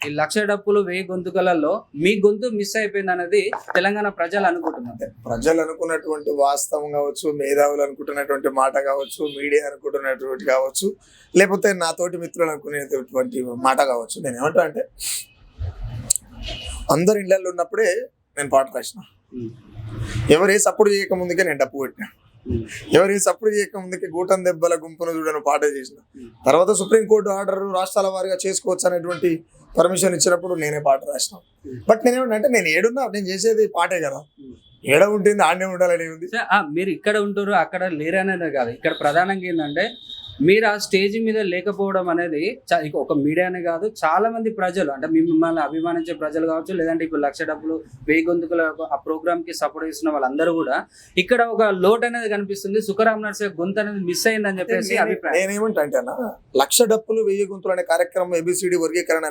ఈ లక్ష డప్పులు వెయ్యి గొంతుకలలో మీ గొంతు మిస్ అయిపోయింది అనేది తెలంగాణ ప్రజలు అనుకుంటున్నారు. ప్రజలు అనుకున్నటువంటి వాస్తవం కావచ్చు మేధావులు అనుకుంటున్నటువంటి మాట కావచ్చు మీడియా అనుకుంటున్నటువంటి కావచ్చు లేకపోతే నాతోటి మిత్రులు అనుకునేటటువంటి మాట కావచ్చు. నేను ఏమంటా అంటే అందరు ఇళ్ళల్లో ఉన్నప్పుడే నేను పాట రాసిన. ఎవరు ఏ సపోర్ట్ చేయక ముందుకే నేను డప్పు కొట్టిన. ఉమ్, ఎవరి సపోర్ట్ చేయక గూటం దెబ్బల గుంపును చూడను పాట చేసిన. తర్వాత సుప్రీంకోర్టు ఆర్డర్ రాష్ట్రాల వారిగా చేసుకోవచ్చు అనేటువంటి పర్మిషన్ ఇచ్చినప్పుడు నేనే పాట రాసిన. బట్ నేనేమంటే నేను ఏడున్నా నేను చేసేది పాటే కదా. ఏడ ఉంటుంది ఆడనే ఉండాలని ఉంది. మీరు ఇక్కడ ఉంటారు అక్కడ లేరనేది కాదు. ఇక్కడ ప్రధానంగా ఏంటంటే మీరు ఆ స్టేజ్ మీద లేకపోవడం అనేది ఒక మీడియానే కాదు చాలా మంది ప్రజలు అంటే మిమ్మల్ని అభిమానించే ప్రజలు కావచ్చు లేదంటే ఇప్పుడు లక్ష డబ్బులు వెయ్యి గొంతుకుల ఆ ప్రోగ్రామ్కి సపోర్ట్ చేస్తున్న వాళ్ళందరూ కూడా ఇక్కడ ఒక లోటు అనేది కనిపిస్తుంది సుఖరామ్ నర్సే గొంతు అనేది మిస్ అయిందని చెప్పేసి అభిప్రాయం. నేనేమంటా అంటే లక్ష డప్పులు వెయ్యి గొంతులు అనే కార్యక్రమం ఏబిసిడి వర్గీకరణ